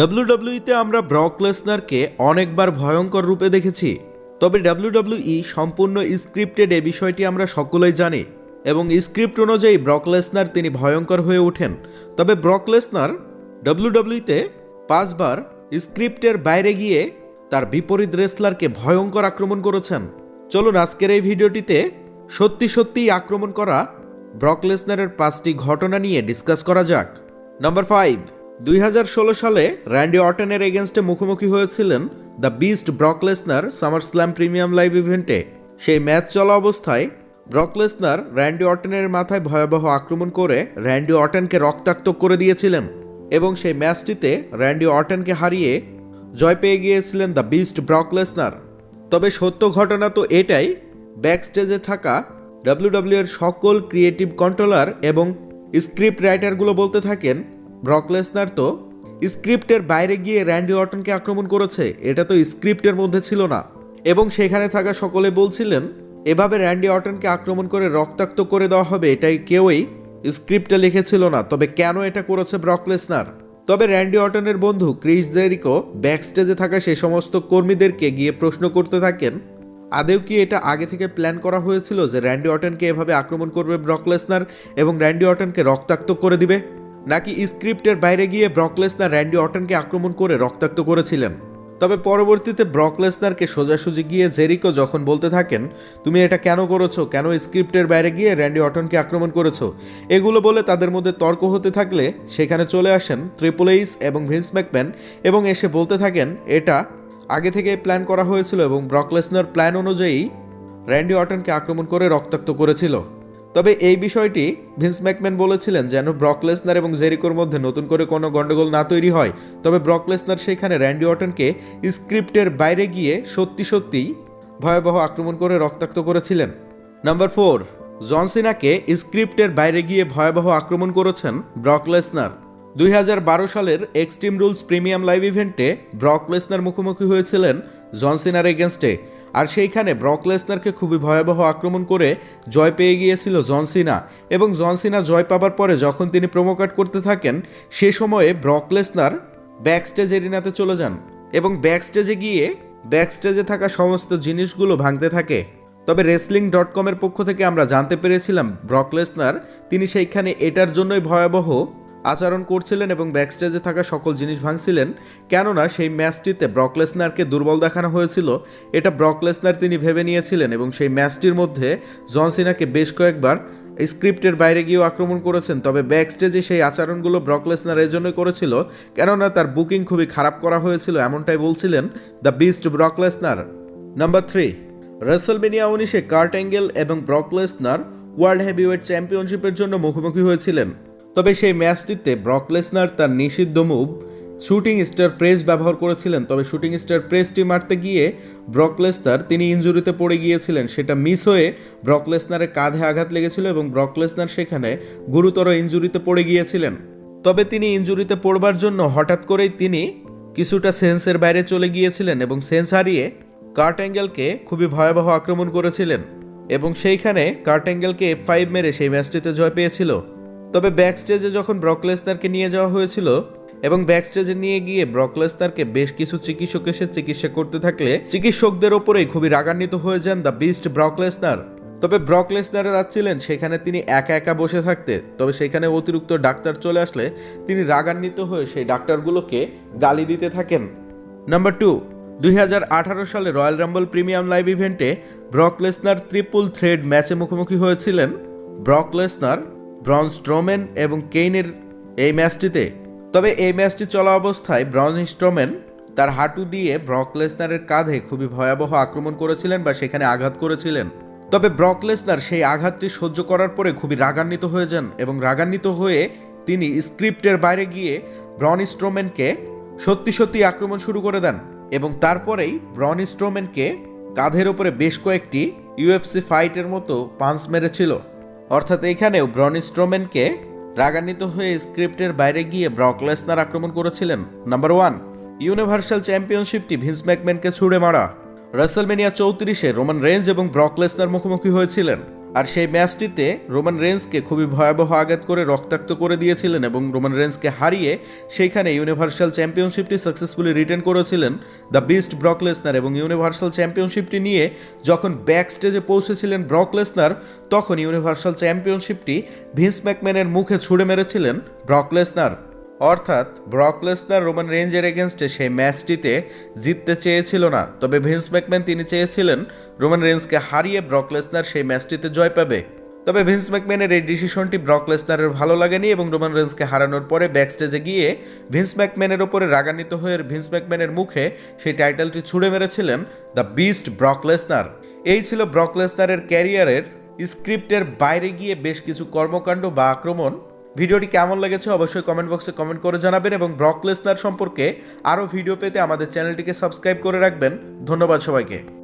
ডাব্লিউডাব্লিউইতে আমরা ব্রক লেসনারকে অনেকবার ভয়ঙ্কর রূপে দেখেছি। তবে ডাব্লিউডাব্লিউই সম্পূর্ণ স্ক্রিপ্টেড এ বিষয়টি আমরা সকলেই জানি এবং স্ক্রিপ্ট অনুযায়ী ব্রক লেসনার তিনি ভয়ঙ্কর হয়ে ওঠেন। তবে ব্রক লেসনার ডাব্লিউডাব্লিউতে পাঁচবার স্ক্রিপ্টের বাইরে গিয়ে তার বিপরীত রেসলারকে ভয়ঙ্কর আক্রমণ করেছেন। চলুন আজকের এই ভিডিওটিতে সত্যি সত্যিই আক্রমণ করা ব্রক লেসনারের পাঁচটি ঘটনা নিয়ে ডিসকাস করা যাক। নাম্বার ফাইভ দুই হাজার ষোলো সালে র্যান্ডি অটনের এগেনস্টে মুখোমুখি হয়েছিলেন the beast Brock Lesnar SummerSlam premium live ইভেন্টে। সেই ম্যাচ চলা অবস্থায় ব্রকলেসনার র্যান্ডি অটনের মাথায় ভয়াবহ আক্রমণ করে র্যান্ডি অটনকে রক্তাক্ত করে দিয়েছিলেন এবং সেই ম্যাচটিতে র্যান্ডি অটনকে হারিয়ে জয় পেয়ে গিয়েছিলেন দ্য বিস্ট ব্রকলেসনার তবে সত্য ঘটনা তো এটাই, ব্যাকস্টেজে থাকা ডাব্লিউডাব্লিউ এর সকল ক্রিয়েটিভ কন্ট্রোলার এবং স্ক্রিপ্ট রাইটারগুলো বলতে থাকেন ব্রক লেসনার তো স্ক্রিপ্টের বাইরে গিয়ে র্যান্ডি অটনকে আক্রমণ করেছে, এটা তো স্ক্রিপ্টের মধ্যে ছিল না। এবং সেখানে থাকা সকলে বলছিলেন, এভাবে র্যান্ডি অটনকে আক্রমণ করে রক্তাক্ত করে দেওয়া হবে, এটাই কেউই স্ক্রিপ্টে লিখেছিল না। তবে কেন এটা করেছে ব্রক লেসনার? তবে র্যান্ডি অটনের বন্ধু ক্রিস জেরিকো ব্যাকস্টেজে থাকা সে সমস্ত কর্মীদেরকে গিয়ে প্রশ্ন করতে থাকেন আদেও কি এটা আগে থেকে প্ল্যান করা হয়েছিল যে র্যান্ডি অটনকে এভাবে আক্রমণ করবে ব্রকলেসনার এবং র্যান্ডি অটনকে রক্তাক্ত করে দিবে? নাকি স্ক্রিপ্টের বাইরে গিয়ে ব্রক লেসনার র্যান্ডি অটনকে আক্রমণ করে রক্তাক্ত করেছিলেন? তবে পরবর্তীতে ব্রকলেসনারকে সোজাসুজি গিয়ে জেরিকো যখন বলতে থাকেন, তুমি এটা কেন করেছ? কেন স্ক্রিপ্টের বাইরে গিয়ে র্যান্ডি অটনকে আক্রমণ করেছ? এগুলো বলে তাদের মধ্যে তর্ক হতে থাকলে সেখানে চলে আসেন ট্রিপল এইস এবং ভিন্স ম্যাকম্যান এবং এসে বলতে থাকেন, এটা আগে থেকে প্ল্যান করা হয়েছিল এবং ব্রকলেসনার প্ল্যান অনুযায়ী র্যান্ডি অটনকে আক্রমণ করে রক্তাক্ত করেছিল। তবে এই বিষয়টি ভিন্স ম্যাকম্যান বলেছিলেন যেন ব্রকলেসনার এবং জেরিকোর মধ্যে নতুন করে কোনো গন্ডগোল না তৈরি হয়। তবে ব্রকলেসনার সেখানে র্যান্ডি অটনকে স্ক্রিপ্টের বাইরে গিয়ে সত্যি সত্যিই ভয়াবহ আক্রমণ করে রক্তাক্ত করেছিলেন। নাম্বার ফোর জনসিনাকে স্ক্রিপ্টের বাইরে গিয়ে ভয়াবহ আক্রমণ করেছেন ব্রক লেসনার। দুই হাজার বারো সালের এক্সট্রিম রুলস প্রিমিয়াম লাইভ ইভেন্টে ব্রকলেসনার মুখোমুখি হয়েছিলেন জনসিনার এগেনস্টে। আর সেইখানে ব্রক লেসনারকে খুবই ভয়াবহ আক্রমণ করে জয় পেয়ে গিয়েছিল জনসিনা এবং জনসিনা জয় পাবার পরে যখন তিনি প্রোমোকাট করতে থাকেন, সে সময়ে ব্রক লেসনার ব্যাকস্টেজ এরিনাতে চলে যান এবং ব্যাকস্টেজে গিয়ে ব্যাকস্টেজে থাকা সমস্ত জিনিসগুলো ভাঙতে থাকে। তবে রেসলিং ডট কমের পক্ষ থেকে আমরা জানতে পেরেছিলাম ব্রকলেসনার তিনি সেইখানে এটার জন্যই ভয়াবহ আচরণ করছিলেন এবং ব্যাকস্টেজে থাকা সকল জিনিস ভাঙছিলেন, কেননা সেই ম্যাচটিতে ব্রকলেসনারকে দুর্বল দেখানো হয়েছিল। এটা ব্রকলেসনার তিনি ভেবে নিয়েছিলেন এবং সেই ম্যাচটির মধ্যে জনসিনাকে বেশ কয়েকবার স্ক্রিপ্টের বাইরে গিয়েও আক্রমণ করেছেন। তবে ব্যাকস্টেজে সেই আচরণগুলো ব্রক লেসনার এই জন্যই করেছিল, কেননা তার বুকিং খুবই খারাপ করা হয়েছিল, এমনটাই বলছিলেন the beast Brock Lesnar number three WrestleMania উনিশে কার্ট অ্যাঙ্গেল এবং ব্রকলেসনার ওয়ার্ল্ড হেভিওয়েট চ্যাম্পিয়নশিপের জন্য মুখোমুখি হয়েছিলেন। তবে সেই ম্যাচটিতে ব্রকলেসনার তার নিষিদ্ধ মুভ শুটিং স্টার প্রেস ব্যবহার করেছিলেন। তবে শুটিং স্টার প্রেসটি মারতে গিয়ে ব্রকলেসনার তিনি ইঞ্জুরিতে পড়ে গিয়েছিলেন। সেটা মিস হয়ে ব্রক লেসনারের কাঁধে আঘাত লেগেছিল এবং ব্রকলেসনার সেখানে গুরুতর ইঞ্জুরিতে পড়ে গিয়েছিলেন। তবে তিনি ইঞ্জুরিতে পড়বার জন্য হঠাৎ করেই তিনি কিছুটা সেন্সের বাইরে চলে গিয়েছিলেন এবং সেন্স হারিয়ে কার্ট অ্যাঙ্গেলকে খুবই ভয়াবহ আক্রমণ করেছিলেন এবং সেইখানে কার্ট অ্যাঙ্গেলকে এফ ফাইভ মেরে সেই ম্যাচটিতে জয় পেয়েছিল। তবে ব্যাকস্টেজে যখন ব্রক লেসনারকে নিয়ে যাওয়া হয়েছিল এবং ব্যাকস্টেজে নিয়ে গিয়ে ব্রক লেসনারকে বেশ কিছু চিকিৎসক এসে চিকিৎসা করতে থাকলে চিকিৎসকদের ওপরেই খুবই রাগান্বিত হয়ে যান দ্য বিস্ট ব্রক লেসনার। তবে ব্রক লেসনার যাচ্ছিলেন, সেখানে তিনি একা একা বসে থাকতে। তবে সেখানে অতিরিক্ত ডাক্তার চলে আসলে তিনি রাগান্বিত হয়ে সেই ডাক্তারগুলোকে গালি দিতে থাকেন। নাম্বার টু, দুই হাজার আঠারো সালে রয়্যাল রাম্বল প্রিমিয়াম লাইভ ইভেন্টে ব্রক লেসনার ত্রিপুল থ্রেড ম্যাচে মুখোমুখি হয়েছিলেন ব্রক লেসনার ব্রন স্ট্রোমেন এবং কেইনের এই ম্যাচটিতে। তবে এই ম্যাচটি চলা অবস্থায় ব্রন স্ট্রোমেন তার হাঁটু দিয়ে ব্রক লেসনারের কাঁধে খুবই ভয়াবহ আক্রমণ করেছিলেন বা সেখানে আঘাত করেছিলেন। তবে ব্রক লেসনার সেই আঘাতটি সহ্য করার পরে খুবই রাগান্বিত হয়ে যান এবং রাগান্বিত হয়ে তিনি স্ক্রিপ্টের বাইরে গিয়ে ব্রন স্ট্রোমেনকে সত্যি সত্যি আক্রমণ শুরু করে দেন এবং তারপরেই ব্রন স্ট্রোমেনকে কাঁধের ওপরে বেশ কয়েকটি ইউএফসি ফাইটের মতো পাঞ্চ মেরেছিল। অর্থাৎ এখানেও ব্রন স্ট্রোমেনকে রাগান্বিত হয়ে স্ক্রিপ্টের বাইরে গিয়ে ব্রক লেসনার আক্রমণ করেছিলেন। নাম্বার ওয়ান, ইউনিভার্সাল চ্যাম্পিয়নশিপটি ভিন্স ম্যাকম্যানকে ছুড়ে মারা। রাসেলমেনিয়া চৌত্রিশে রোমান রেঞ্জ এবং ব্রক লেসনার মুখোমুখি হয়েছিলেন। আর সেই ম্যাচটিতে রোমান রেন্সকে খুবই ভয়াবহ আঘাত করে রক্তাক্ত করে দিয়েছিলেন এবং রোমান রেন্সকে হারিয়ে সেইখানে ইউনিভার্সাল চ্যাম্পিয়নশিপটি সাকসেসফুলি রিটার্ন করেছিলেন দ্য বিস্ট ব্রক লেসনার এবং ইউনিভার্সাল চ্যাম্পিয়নশিপটি নিয়ে যখন ব্যাক স্টেজে পৌঁছেছিলেন ব্রক লেসনার তখন ইউনিভার্সাল চ্যাম্পিয়নশিপটি ভিন্স ম্যাকম্যানের মুখে ছুড়ে মেরেছিলেন ব্রক লেসনার অর্থাৎ ব্রক লেসনার রোমান রেঞ্জের এগেনস্টে সেই ম্যাচটিতে জিততে চেয়েছিল না। তবে ভিন্স ম্যাকম্যান তিনি চেয়েছিলেন রোমান রেঞ্জকে হারিয়ে ব্রক লেসনার সেই ম্যাচটিতে জয় পাবে। তবে ভিন্স ম্যাকম্যানের এই ডিসিশনটি ব্রক লেসনারের ভালো লাগেনি এবং রোমান রেঞ্জকে হারানোর পরে ব্যাকস্টেজে গিয়ে ভিন্স ম্যাকম্যানের ওপরে রাগান্বিত হয়ে ভিন্স ম্যাকম্যানের মুখে সেই টাইটেলটি ছুড়ে মেরেছিলেন দ্য বিস্ট ব্রক লেসনার। এই ছিল ব্রক লেসনারের ক্যারিয়ারের স্ক্রিপ্টের বাইরে গিয়ে বেশ কিছু কর্মকাণ্ড বা আক্রমণ ভিডিওটি কেমন লেগেছে অবশ্যই কমেন্ট বক্সে কমেন্ট করে জানাবেন এবং ব্রকলেসনার সম্পর্কে আরও ভিডিও পেতে আমাদের চ্যানেলটিকে সাবস্ক্রাইব করে রাখবেন। ধন্যবাদ সবাইকে।